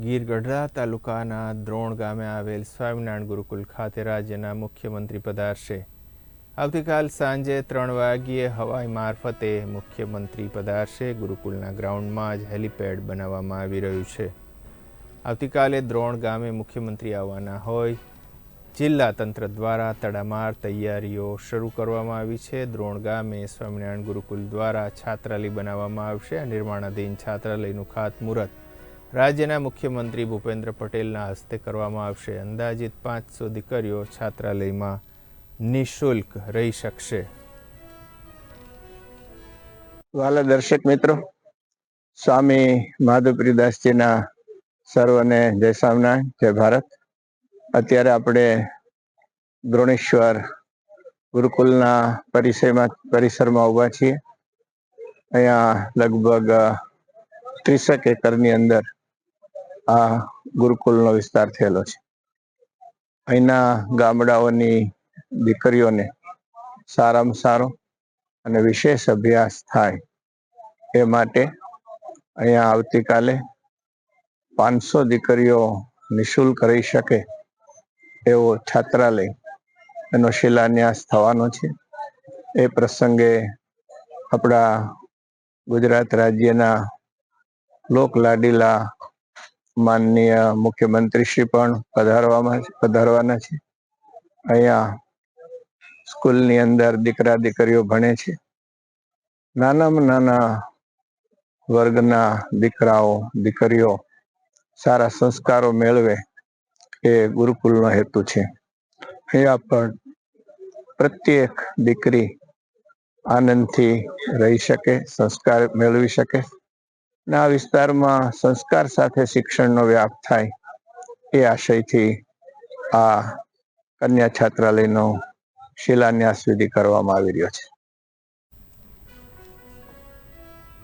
ગીર ગઢડા તાલુકાના દ્રોણ ગામે આવેલ સ્વામિનારાયણ ગુરુકુલ ખાતે રાજ્યના મુખ્યમંત્રી પધારશે. આવતીકાલ સાંજે ત્રણ વાગ્યે હવાઈ મારફતે મુખ્યમંત્રી પધારશે. ગુરુકુલના ગ્રાઉન્ડમાં જ હેલિપેડ બનાવવામાં આવી રહ્યું છે. આવતીકાલે દ્રોણ ગામે મુખ્યમંત્રી આવવાના હોય. જિલ્લા તંત્ર દ્વારા તડામાર તૈયારીઓ શરૂ કરવામાં આવી છે. દ્રોણ ગામે સ્વામિનારાયણ ગુરુકુલ દ્વારા છાત્રાલય બનાવવામાં આવશે. નિર્માણાધીન છાત્રાલયનું ખાતમુહૂર્ત રાજ્યના મુખ્યમંત્રી ભૂપેન્દ્ર પટેલના હસ્તે કરવામાં આવશે. અંદાજિત પાંચસો દીકરીઓ છાત્રાલયમાં નિઃશુલ્ક રહી શકશે. વાલા દર્શક મિત્રો, સ્વામી માધુપ્રીદાસજીના સર્વને જય સ્વામિનારાયણ, જય ભારત. અત્યારે આપણે દ્રોણેશ્વર ગુરુકુલના પરિસરમાં પરિસરમાં ઊભા છીએ. અહીંયા લગભગ ત્રીસેક એકરની અંદર આ ગુરુકુલનો વિસ્તાર થયેલો છે. અહીંના ગામડાઓની દીકરીઓને સારામાં સારો અને વિશેષ અભ્યાસ થાય એ માટે અહીંયા આવતીકાલે પાંચસો દીકરીઓ નિઃશુલ્ક રહી શકે એવો છાત્રાલય એનો શિલાન્યાસ થવાનો છે. એ પ્રસંગે આપણા ગુજરાત રાજ્યના લોકલાડીલા માનનીય મુખ્યમંત્રીશ્રી પણ પધારવામાં પધારવાના છે. અહીંયા સ્કૂલની અંદર દીકરા દીકરીઓ ભણે છે. નાનામાં નાના વર્ગના દીકરાઓ, દીકરીઓ સારા સંસ્કારો મેળવે એ ગુરુકુલનો હેતુ છે. અહીંયા પણ પ્રત્યેક દીકરી આનંદથી રહી શકે, સંસ્કાર મેળવી શકે. ને વિસ્તારમાં સંસ્કાર સાથે શિક્ષણનો વ્યાપ થાય એ આશયથી આ કન્યા છાત્રાલયનો શિલાન્યાસ વિધિ કરવામાં આવી રહ્યો છે.